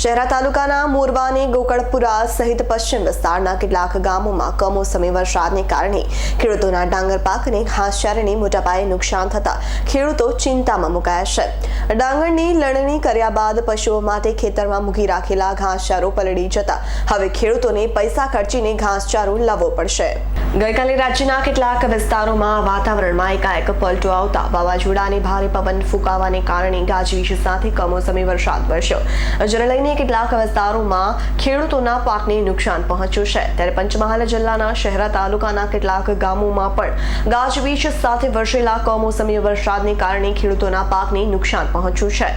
શહેરા તાલુકાના મોરવાની ગોકળપુરા સહિત પશ્ચિમ વિસ્તારના કેટલાક ગામોમાં કમોસમી વરસાદને કારણે ખેડૂતોના ડાંગર પાકને ઘાસચારાને મોટા નુકસાન થતા ખેડૂતો ચિંતામાં મુકાયા છે. ડાંગરની લણણી કર્યા બાદ પશુઓ માટે ખેતરમાં મૂકી રાખેલા ઘાસચારો પલળી જતા હવે ખેડૂતોને પૈસા ખર્ચીને ઘાસચારો લાવવો પડશે. ગઈકાલે રાજ્યના કેટલાક વિસ્તારોમાં વાતાવરણમાં એકાએક પલટો આવતા વાવાઝોડાની ભારે પવન ફૂંકાવાને કારણે ગાજવીજ સાથે કમોસમી વરસાદ વરસ્યો. જેને લઈને કેટલાક વિસ્તારોમાં ખેડૂતોના પાકને નુકસાન પહોંચ્યું છે. ત્યારે પંચમહાલ જિલ્લાના શહેરા તાલુકાના કેટલાક ગામોમાં પણ ગાજવીજ સાથે વરસેલા કમોસમી વરસાદને કારણે ખેડૂતોના પાકને નુકસાન પહોંચ્યું છે.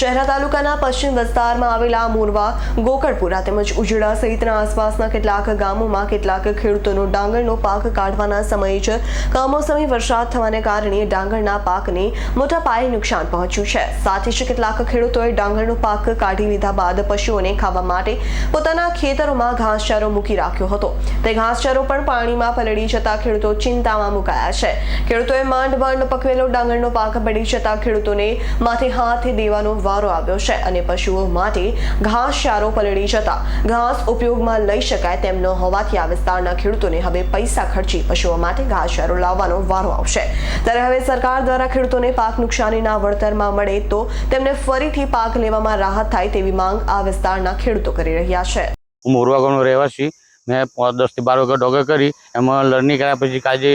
શહેરા તાલુકાના પશ્ચિમ વિસ્તારમાં આવેલા મોરવા, ગોકળપુરા તેમજ ઉજડા સહિતના આસપાસના કેટલાક ગામોમાં કેટલાક ખેડૂતોનો ડાંગરનો પાક કાઢવાના સમયે જ કમોસમી વરસાદ થવાને કારણે ડાંગરના પાકને મોટા પાયે નુકસાન પહોંચ્યું છે. સાથે જ કેટલાક ખેડૂતોએ ડાંગરનો પાક કાઢી લીધા બાદ પશુઓને ખાવા માટે પોતાના ખેતરોમાં ઘાસચારો મૂકી રાખ્યો હતો. તે ઘાસચારો પણ પાણીમાં પલળી જતા ખેડૂતો ચિંતામાં મુકાયા છે. ખેડૂતોએ માંડ માંડ પકવેલો ડાંગરનો પાક પડી જતા ખેડૂતોને માથે હાથ દેવાનો વારો આવ્યો છે અને પશુઓ માટે ઘાસચારો પલળી જતા ઘાસ ઉપયોગમાં લઈ શકાય તેમ ન હોવાથી આ વિસ્તારના ખેડૂતોને હવે પૈસા ખર્ચી પશુઓ માટે ઘાસચારો લાવવાનો વારો આવશે. ત્યારે હવે સરકાર દ્વારા ખેડૂતોને પાક નુકસાનીના વળતરમાં મળે તો તેમને ફરીથી પાક લેવામાં રાહત થાય તેવી માંગ આ વિસ્તારના ખેડૂતો કરી રહ્યા છે. હું મોરવાગાંવનો રહેવાસી. મેં દસથી બાર વખત ડોગે કરી. એમાં લર્નિંગ કર્યા પછી કાજે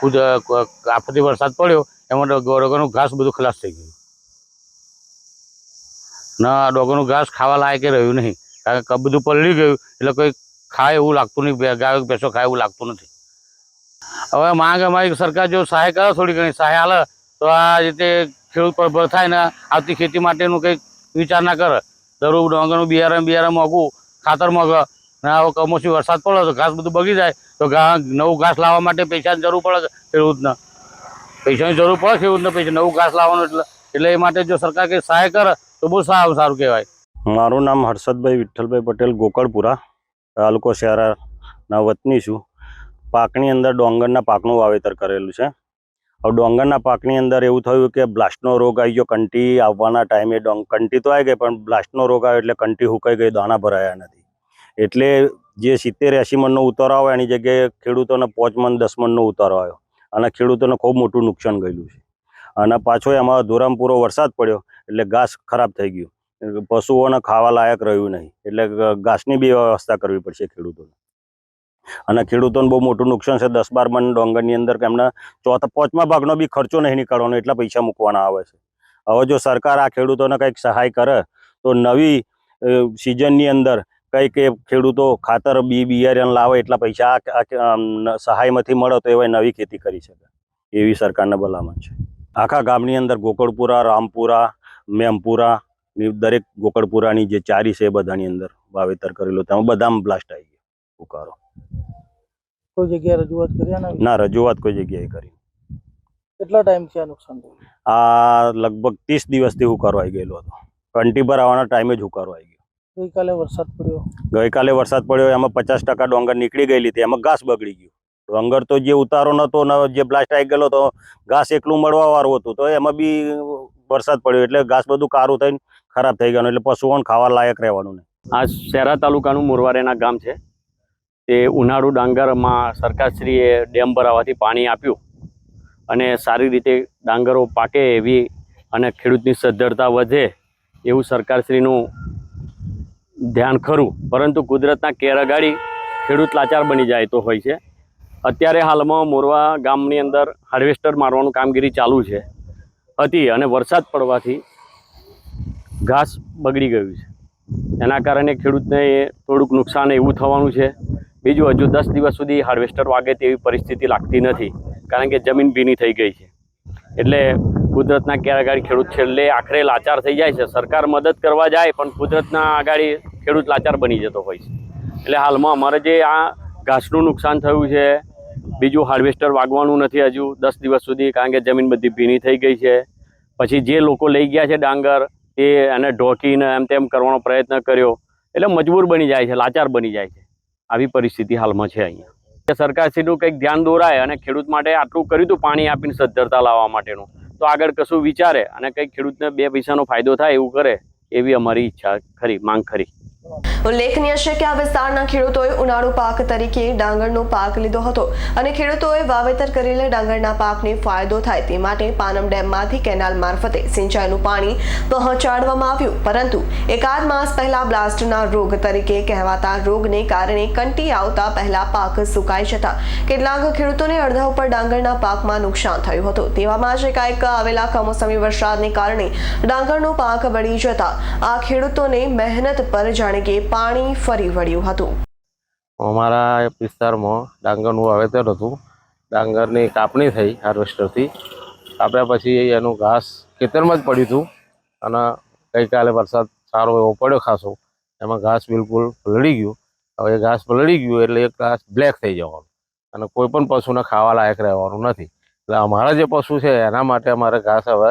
ખુદ આફતી વરસાદ પડ્યો. એમાં ડોગરનું ઘાસ બધું ખલાસ થઈ ગયું. ના, ડોગરનું ઘાસ ખાવા લાયક રહ્યું નહીં. કારણ કે બધું પલળી ગયું. એટલે કોઈ ખાય એવું લાગતું નહીં. ગાયો ભેંસો ખાય એવું લાગતું નથી. હવે માંગ અમારી સરકાર જો સહાય કરે થોડી ઘણી, સહાય હાલે, તો આ રીતે ખેડૂત પર થાય ને આવતી ખેતી માટેનું કંઈક વિચાર ના કરે. દરરોજ ડાંગરનું બિયારણ બિયારણ મોંઘું ખાતર મોંઘા ને કમોસમી વરસાદ પડે તો ઘાસ બધું બગી જાય, તો નવું ઘાસ લાવવા માટે પૈસાની જરૂર પડે ખેડૂતને. પૈસાની જરૂર પડે ખેડૂતને પૈસા નવું ઘાસ લાવવાનું એટલે એટલે એ માટે જો સરકાર કંઈ સહાય કરે, તો બહુ સારું સારું કહેવાય. મારું નામ હર્ષદભાઈ વિઠ્ઠલભાઈ પટેલ ગોકળપુરા, તાલુકો શહેરાના વતની છું. પાકની અંદર ડોંગરના પાકનું વાવેતર કરેલું છે. હવે ડોંગરના પાકની અંદર એવું થયું કે બ્લાસ્ટનો રોગ આવી ગયો, કંટી આવવાના ટાઈમે ડોંગ, કંટી તો આવી ગઈ, પણ બ્લાસ્ટનો રોગ આવ્યો એટલે કંટી હુકાઈ ગઈ, દાણા ભરાયા નથી. એટલે જે સિત્તેર એંસી મણનો ઉતારો આવે એની જગ્યાએ ખેડૂતોને પાંચ મણ, દસ મણનો ઉતારો આવ્યો. અને ખેડૂતોને ખૂબ મોટું નુકસાન ગયેલું છે. અને પાછો એમાં ધોરામ પૂરો વરસાદ પડ્યો, એટલે ઘાસ ખરાબ થઈ ગયું. પશુઓને ખાવા લાયક રહ્યું નહીં. એટલે ઘાસની બી વ્યવસ્થા કરવી પડશે ખેડૂતોને. અને ખેડૂતોને બહુ મોટું નુકસાન છે. દસ બાર મણ ડોંગરની અંદર એમના ચોથા, પાંચમા ભાગનો બી ખર્ચો નહીં નીકળવાનો, એટલા પૈસા મૂકવાના આવે છે. હવે જો સરકાર આ ખેડૂતોને કંઈક સહાય કરે, તો નવી સિઝનની અંદર કંઈક એ ખેડૂતો ખાતર, બી, બિયારણ લાવે, એટલા પૈસા સહાયમાંથી મળે, તો એવા નવી ખેતી કરી શકે. એવી સરકારને ભલામણ છે. આખા ગામની અંદર ગોકળપુરા, રામપુરા, મેમપુરા દરેક ગોકળપુરાની જે ચારી છે એ બધાની અંદર વાવેતર કરેલું તેમાં બધામાં બ્લાસ્ટ આવી ગયો. ઉકારો. કોઈ જગ્યાએ રજૂઆત કરી ના રજૂઆત કોઈ જગ્યાએ કરી. કેટલા ટાઈમ છે આ નુકસાન થયું? આ લગભગ ત્રીસ દિવસથી ઉકારો કરવાઈ ગયેલો હતો. કંટી પર આવવાના ટાઈમે જ હું કરવાઈ ગયો. ગઈકાલે વરસાદ પડ્યો. ગઈકાલે વરસાદ પડ્યો એમાં પચાસ ટકા ડોંગર નીકળી ગયેલી હતી એમાં ઘાસ બગડી ગયું. ડોંગર તો જે ઉતારો નતો ને જે બ્લાસ્ટ આવી ગયેલો તો ઘાસ એકલું મળવા વાળું હતું તો એમાં બી વરસાદ પડ્યો એટલે ઘાસ બધું કારું થઈને ખરાબ થઈ ગયું એટલે પશુઓને ખાવા લાયક રહેવાનું નહીં. આ શહેરા તાલુકાનું મોરવારેના ગામ છે. તે ઉનાળુ ડાંગરમાં સરકારશ્રીએ ડેમ ભરાવાથી પાણી આપ્યું અને સારી રીતે ડાંગરો પાકે એવી અને ખેડૂતની સદ્ધરતા વધે એવું સરકારશ્રીનું ધ્યાન ખરું. પરંતુ કુદરતના કેર અગાડી ખેડૂત લાચાર બની જાય તો હોય છે. અત્યારે હાલમાં મોરવા ગામની અંદર હાર્વેસ્ટર મારવાનું કામગીરી ચાલુ છે. હતી અને વરસાદ પડવાથી ઘાસ બગડી ગયું છે. એના કારણે ખેડૂતને થોડુંક નુકસાન એવું થવાનું છે. બીજું હજુ દસ દિવસ સુધી હાર્વેસ્ટર વાગે તેવી પરિસ્થિતિ લાગતી નથી, કારણ કે જમીન ભીની થઈ ગઈ છે. એટલે કુદરતના ક્યારે આગાડી ખેડૂત છેલ્લે આખરે લાચાર થઈ જાય છે. સરકાર મદદ કરવા જાય, પણ કુદરતના આગાડી ખેડૂત લાચાર બની જતો હોય છે. એટલે હાલમાં અમારે જે આ ઘાસનું નુકસાન થયું છે, બીજું હાર્વેસ્ટર વાગવાનું નથી હજુ દસ દિવસ સુધી, કારણ કે જમીન બધી ભીની થઈ ગઈ છે. પછી જે લોકો લઈ ગયા છે ડાંગર, એ એને ઢોકીને એમ તેમ કરવાનો પ્રયત્ન કર્યો. એટલે મજબૂર બની જાય છે, લાચાર બની જાય છે. આવી પરિસ્થિતિ હાલમાં છે અહીંયા. સરકારશ્રીનું કંઈક ધ્યાન દોરાય અને ખેડૂત માટે આટલું કર્યું હતું પાણી આપીને સદ્ધરતા લાવવા માટેનું, તો આગળ કશું વિચારે અને કંઈક ખેડૂતને બે પૈસાનો ફાયદો થાય એવું કરે, એવી અમારી ઈચ્છા ખરી, માંગ ખરી. ઉલ્લેખનીય છે કે આ વિસ્તારના ખેડૂતોએ ઉનાળુ પાક તરીકે ડાંગરનો પાક લીધો હતો અને ખેડૂતોએ વાવેતર કરેલા ડાંગરના પાકને ફાયદો થાય તે માટે પાનમ ડેમમાંથી કેનાલ મારફતે સિંચાઈનું પાણી પહોંચાડવામાં આવ્યું. પરંતુ એકાદ માસ પહેલા બ્લાસ્ટના રોગ તરીકે કહેવાતા રોગને કારણે કંટી આવતા પહેલા પાક સુકાઈ જતા કેટલાક ખેડૂતોને અડધા ઉપર ડાંગરના પાકમાં નુકસાન થયું હતું. તેવામાં જ એકાએક આવેલા કમોસમી વરસાદને કારણે ડાંગરનો પાક બળી જતા આ ખેડૂતોને મહેનત પર જાણે કે પાણી ફરી વળ્યું હતું. અમારા વિસ્તારમાં ડાંગરનું વાવેતર હતું. ડાંગરની કાપણી થઈ હાર્વેસ્ટરથી. કાપ્યા પછી એનું ઘાસ ખેતરમાં જ પડ્યું હતું અને ગઈકાલે વરસાદ સારો એવો પડ્યો ખાસો. એમાં ઘાસ બિલકુલ પલળી ગયું. હવે ઘાસ પલળી ગયું એટલે એ ઘાસ બ્લેક થઈ જવાનું. અને કોઈ પણ પશુને ખાવા લાયક રહેવાનું નથી. એટલે અમારા જે પશુ છે, એના માટે અમારે ઘાસ હવે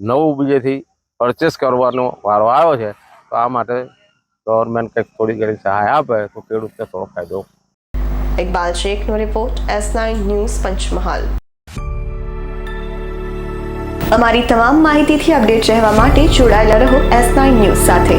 નવું બીજેથી પરચેસ કરવાનો વારો આવ્યો છે. તો આ માટે ગવર્મેન્ટ કંઈક થોડી ઘણી સહાય આપે તો ખેડૂતને થોડો ફાયદો. Iqbal શેખનો report S nine news Panchmahal. અમારી તમામ માહિતીથી અપડેટ રહેવા માટે જોડાયેલા રહો એસ નાઇન ન્યૂઝ સાથે.